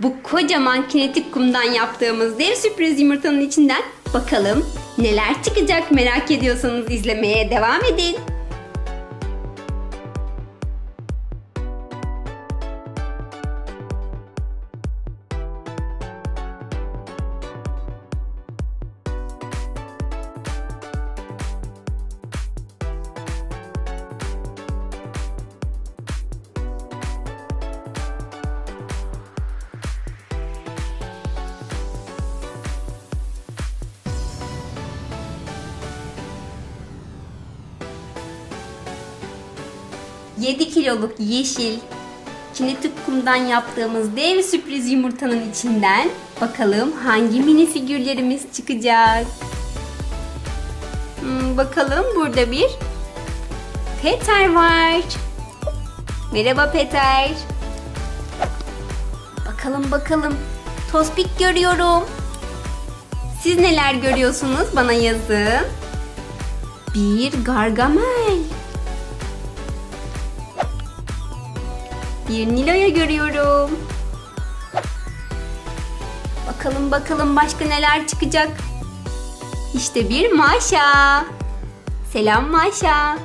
bu kocaman kinetik kumdan yaptığımız dev sürpriz yumurtanın içinden bakalım neler çıkacak merak ediyorsanız izlemeye devam edin. Yedi kiloluk yeşil kinetik kumdan yaptığımız dev sürpriz yumurtanın içinden bakalım hangi mini figürlerimiz çıkacak. Hmm, bakalım burada bir Peter var. Merhaba Peter. Bakalım bakalım. Tospik görüyorum. Siz neler görüyorsunuz bana yazın. Bir Gargamel. Bir Nilo'ya görüyorum. Bakalım bakalım başka neler çıkacak. İşte bir Maşa. Selam Maşa.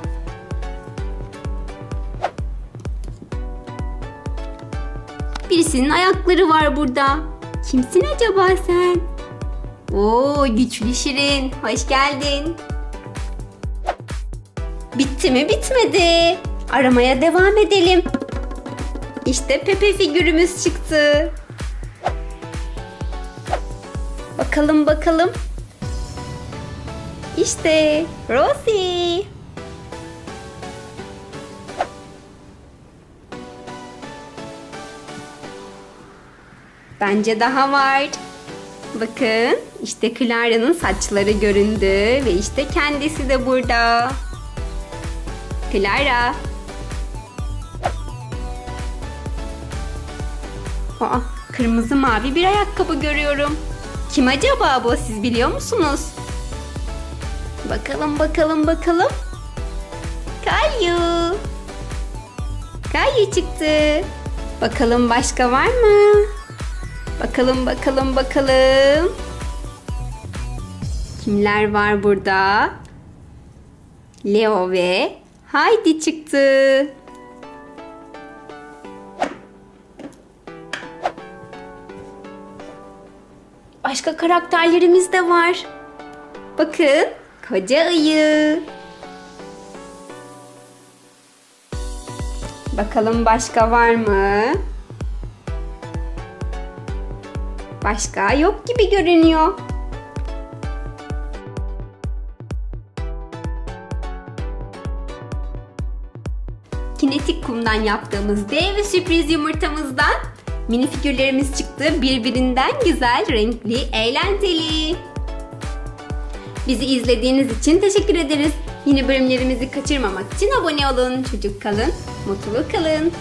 Birisinin ayakları var burada. Kimsin acaba sen? Oo güçlü Şirin. Hoş geldin. Bitti mi? Bitmedi. Aramaya devam edelim. İşte Pepe figürümüz çıktı. Bakalım bakalım. İşte Rosie. Bence daha var. Bakın işte Clara'nın saçları göründü ve işte kendisi de burada. Clara. Aa, kırmızı mavi bir ayakkabı görüyorum. Kim acaba bu siz biliyor musunuz? Bakalım bakalım bakalım. Kayu. Kayu çıktı. Bakalım başka var mı? Bakalım bakalım bakalım. Kimler var burada? Leo ve Haydi çıktı. Başka karakterlerimiz de var. Bakın, koca ayı. Bakalım başka var mı? Başka yok gibi görünüyor. Kinetik kumdan yaptığımız dev sürpriz yumurtamızdan mini figürlerimiz çıktı. Birbirinden güzel, renkli, eğlenceli. Bizi izlediğiniz için teşekkür ederiz. Yeni bölümlerimizi kaçırmamak için abone olun. Çocuk kalın, mutlu kalın.